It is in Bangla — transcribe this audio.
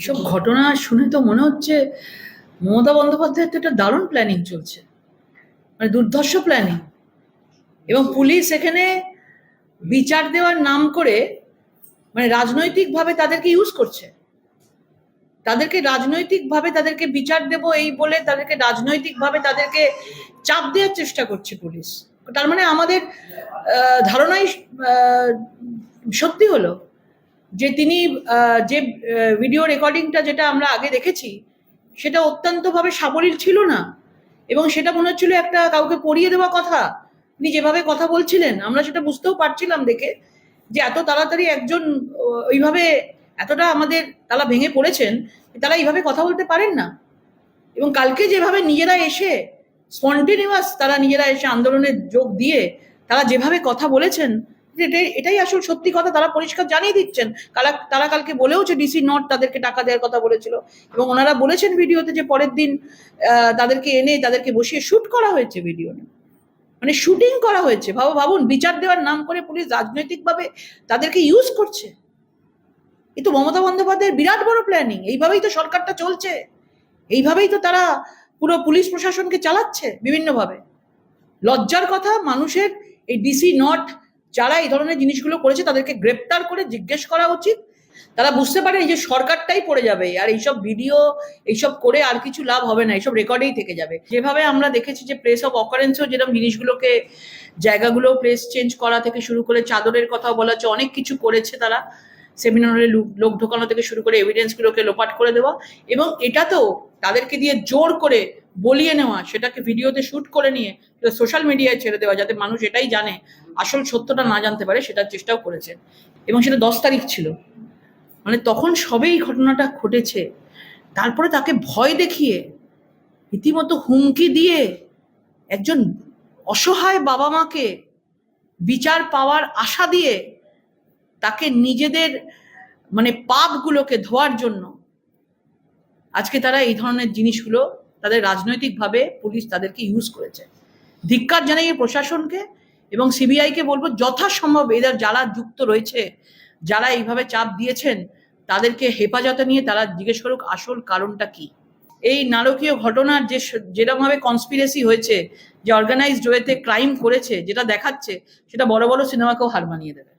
এসব ঘটনা শুনে তো মনে হচ্ছে মমতা বন্দ্যোপাধ্যায়ের তো একটা দারুণ প্ল্যানিং চলছে। মানে দুর্ধর্ষ প্ল্যানিং এবং পুলিশ এখানে বিচার দেওয়ার নাম করে মানে রাজনৈতিকভাবে তাদেরকে ইউজ করছে। তাদেরকে রাজনৈতিকভাবে তাদেরকে বিচার দেব এই বলে তাদেরকে রাজনৈতিকভাবে তাদেরকে চাপ দেওয়ার চেষ্টা করছে পুলিশ। তার মানে আমাদের ধারণাই সত্যি হলো। যে তিনি যে ভিডিও রেকর্ডিংটা যেটা আমরা আগে দেখেছি, সেটা অত্যন্তভাবে সাবলীল ছিল না। এবং সেটা মনে হচ্ছিল একটা কাউকে পড়িয়ে দেওয়া কথা। তিনি যেভাবে কথা বলছিলেন, আমরা সেটা বুঝতেও পারছিলাম দেখে যে এত তাড়াতাড়ি একজন ওইভাবে এতটা আমাদের তারা ভেঙে পড়েছেন, তারা এইভাবে কথা বলতে পারেন না। এবং কালকে যেভাবে নিজেরা এসে স্পন্টিনিউয়াস তারা নিজেরা এসে আন্দোলনে যোগ দিয়ে তারা যেভাবে কথা বলেছেন এটাই আসল সত্যি কথা, তারা পরিষ্কার জানিয়ে দিচ্ছেন। কালা, তারা কালকে বলেওছে ডিসি নট তাদেরকে টাকা দেওয়ার কথা বলেছিল। এবং ওনারা বলেছেন ভিডিওতে যে পরের দিন তাদেরকে এনে তাদেরকে বসিয়ে শ্যুট করা হয়েছে ভিডিও মানে শুটিং করা হয়েছে। ভাবো, ভাবুন, বিচার দেওয়ার নাম করে পুলিশ রাজনৈতিকভাবে তাদেরকে ইউজ করছে। এ তো মমতা বন্দ্যোপাধ্যায়ের বিরাট বড় প্ল্যানিং এইভাবেই তো সরকারটা চলছে। এইভাবেই তো তারা পুরো পুলিশ প্রশাসনকে চালাচ্ছে বিভিন্নভাবে। লজ্জার কথা, মানুষের এই ডিসি নট যারা এই ধরনের জিনিসগুলো করেছে তাদেরকে গ্রেপ্তার করে জিজ্ঞেস করা উচিত। তারা বুঝতে পারে এই যে সরকারটাই পড়ে যাবে আর এইসব ভিডিও, এইসব করে আর কিছু লাভ হবে না, এইসব রেকর্ডেই থেকে যাবে। যেভাবে আমরা দেখেছি যে প্লেস অফ অকারেন্সও যেরকম জিনিসগুলোকে, জায়গাগুলো প্লেস চেঞ্জ করা থেকে শুরু করে চাদরের কথা বলা হচ্ছে, অনেক কিছু করেছে তারা। সেমিনারে লোক ঢোকানো থেকে শুরু করে এভিডেন্সগুলোকে লোপাট করে দেওয়া। এবং এটা তো তাদেরকে দিয়ে জোর করে বলিয়ে নেওয়া, সেটাকে ভিডিওতে শুট করে নিয়ে সোশ্যাল মিডিয়ায় ছেড়ে দেওয়া যাতে মানুষ এটাই জানে, আসল সত্যটা না জানতে পারে সেটার চেষ্টাও করেছে। এবং সেটা দশ তারিখ ছিল। মানে তখন সবেই ঘটনাটা ঘটেছে। তারপরে তাকে ভয় দেখিয়ে, রীতিমতো হুমকি দিয়ে একজন অসহায় বাবা মাকে বিচার পাওয়ার আশা দিয়ে তাকে নিজেদের মানে পাপগুলোকে ধোয়ার জন্য আজকে তারা এই ধরনের জিনিসগুলো তাদের রাজনৈতিকভাবে পুলিশ তাদেরকে ইউজ করেছে। ধিক্কার জানাই এই প্রশাসনকে এবং সিবিআইকে বলব, যথাসম্ভব এদের যারা যুক্ত রয়েছে, যারা এইভাবে চাপ দিয়েছেন, তাদেরকে হেফাজতে নিয়ে তারা জিজ্ঞেস করুক, আসল কারণটা কি? এই নারকীয় ঘটনার যে যেরকমভাবে কনস্পিরেসি হয়েছে, যে অর্গানাইজড ওয়েতে ক্রাইম করেছে, যেটা দেখাচ্ছে, সেটা বড় বড় সিনেমাকেও হার মানিয়ে দেবে।